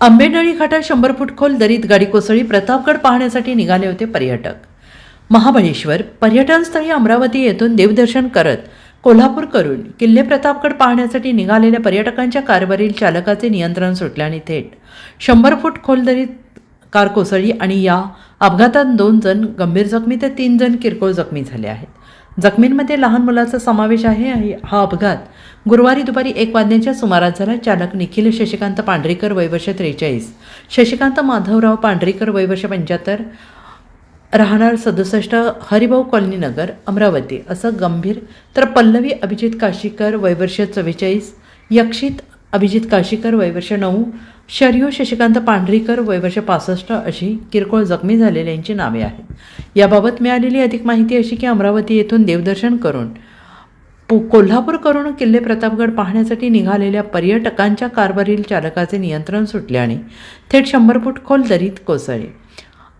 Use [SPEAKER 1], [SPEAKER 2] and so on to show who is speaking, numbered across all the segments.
[SPEAKER 1] आंबेनळी घाटात शंभर फूट खोल दरीत गाडी कोसळी प्रतापगड पाहण्यासाठी निघाले होते पर्यटक. महाबळेश्वर पर्यटनस्थळी अमरावती येथून देवदर्शन करत कोल्हापूर करून किल्ले प्रतापगड पाहण्यासाठी निघालेल्या पर्यटकांच्या कारवरील चालकाचे नियंत्रण सुटल्याने थेट शंभर फूट खोल दरीत कार कोसळली आणि या अपघातात दोन जण गंभीर जखमी तर तीन जण किरकोळ जखमी झाले आहेत. जखमींमध्ये लहान मुलाचा समावेश आहे हा अपघात गुरुवारी दुपारी एक वाजण्याच्या सुमारास झाला. चालक निखिल शशिकांत पांढरीकर वयवर्ष त्रेचाळीस. शशिकांत माधवराव पांढरीकर वयवर्ष पंच्याहत्तर. राहणार सदुसष्ट हरिभाऊ कॉलनी नगर अमरावती. असं गंभीर तर पल्लवी अभिजित काशीकर वयवर्ष चव्वेचाळीस. यक्षित अभिजित काशीकर वयवर्ष नऊ. शरयू शशिकांत पांढरीकर वयवर्ष पासष्ट अशी किरकोळ जखमी झालेल्यांची नावे आहेत. याबाबत मिळालेली अधिक माहिती अशी की अमरावती येथून देवदर्शन करून पु कोल्हापूर करून किल्ले प्रतापगड पाहण्यासाठी निघालेल्या पर्यटकांच्या कारवरील चालकाचे नियंत्रण सुटल्याने थेट शंभर फूट खोल दरीत कोसळले.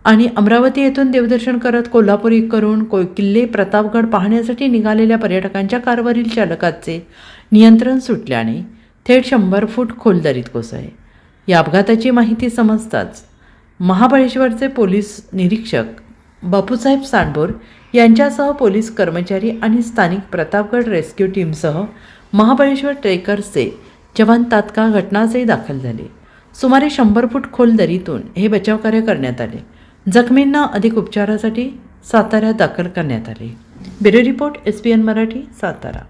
[SPEAKER 1] आणि अमरावती येथून देवदर्शन करत कोल्हापुरी करून को किल्ले प्रतापगड पाहण्यासाठी निघालेल्या पर्यटकांच्या कारवरील चालकाचे नियंत्रण सुटल्याने थेट शंभर फूट खोल दरीत कोसळले. या अपघाताची माहिती समजताच महाबळेश्वरचे पोलीस निरीक्षक बापूसाहेब सांडबोर यांच्यासह पोलीस कर्मचारी आणि स्थानिक प्रतापगड रेस्क्यू टीमसह महाबळेश्वर ट्रेकर्सचे जवान तात्काळ घटनास्थळी दाखल झाले. सुमारे शंभर फूट खोल दरीतून हे बचावकार्य करण्यात आले. जखमींना अधिक उपचारासाठी साताऱ्यात दाखल करण्यात आले. Bureau report S P N Marathi Satara.